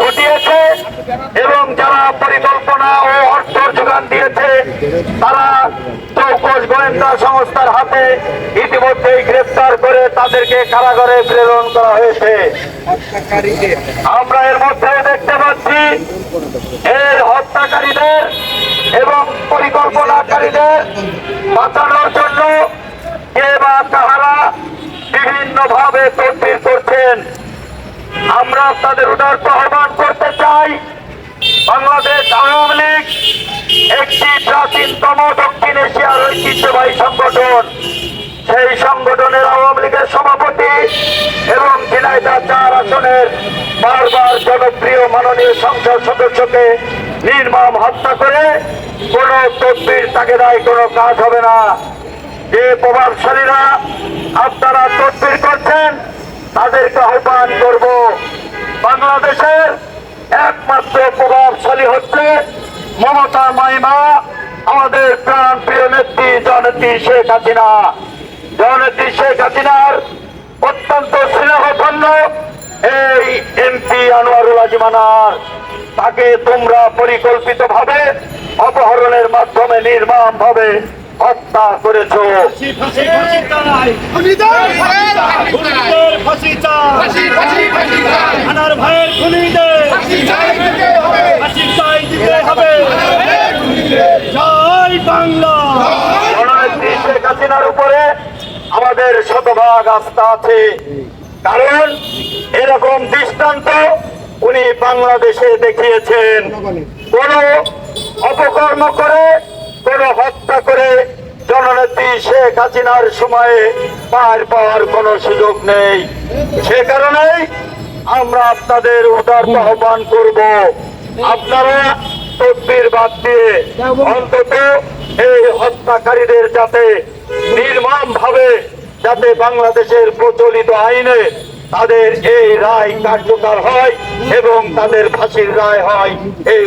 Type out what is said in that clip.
ঘটিয়েছে এবং যারা পরিকল্পনা ও অর্থ যোগান দিয়েছে, তারা চৌকস গোয়েন্দা সংস্থার হাতে ইতিমধ্যেই গ্রেফতার করে তাদেরকে কারাগারে প্রেরণ করা হয়েছে। আমরা এর মধ্যে দেখতে পাচ্ছি, এর হত্যাকারীদের এবং পরিকল্পনাকারীদের বাঁচানোর জন্য কে বা তাহারা বিভিন্ন ভাবে তদবির করছেন। আমরা আপনাদের উদার্ত আহ্বান করতে চাই। বাংলাদেশ আওয়ামী লীগ, একটি প্রাচীনতম দক্ষিণ এশিয়ার ঐতিহ্যবাহী সংগঠন। সেই সংগঠনের আওয়ামী লীগের সভাপতি এবং ঝিনাইদহ চার আসনের বারবার জনপ্রিয় মাননীয় সংসদ সদস্যকে নির্মম হত্যা করে কোন তদবির তাকে দেয়, কোনো কাজ হবে না। যে প্রভাবশালীরা আপনারা তদবির করছেন, তাদেরকে আহ্বান করব বাংলাদেশের একমাত্র প্রভাবশালী হচ্ছে মমতা মাইমা আমাদের প্রাণ প্রিয় নেত্রী জননেত্রী শেখ হাসিনা জননেত্রী শেখ হাসিনার অত্যন্ত স্নেহধন্য এই এমপি আনোয়ারুল আজিমানার তাকে তোমরা পরিকল্পিত ভাবে অপহরণের মাধ্যমে নির্মাণ ভাবে হত্যা করেছ ফাঁসি চাই। আনার ভাইয়ের খুনিদের ফাঁসি চাই দিতে হবে। জয় বাংলা। শেখ হাসিনার উপরে আমাদের শতভাগ আস্থা আছে। কারণ এরকম দৃষ্টান্ত উনি বাংলাদেশে দেখিয়েছেন। কোন অপকর্ম করে কোন হত্যা করে শেখ হাসিনার সময়ে পার পাওয়ার কোনো সুযোগ নেই। সে কারণেই আমরা আপনাদের উদার্ত আহ্বান করব। আপনারা তদবির বাদ দিয়ে অন্তত এই হত্যাকারীদের যাতে নির্মম ভাবে যাতে বাংলাদেশের প্রচলিত আইনে তাদের এই রায় কার্যকর হয় এবং তাদের ফাঁসির রায় হয়, এই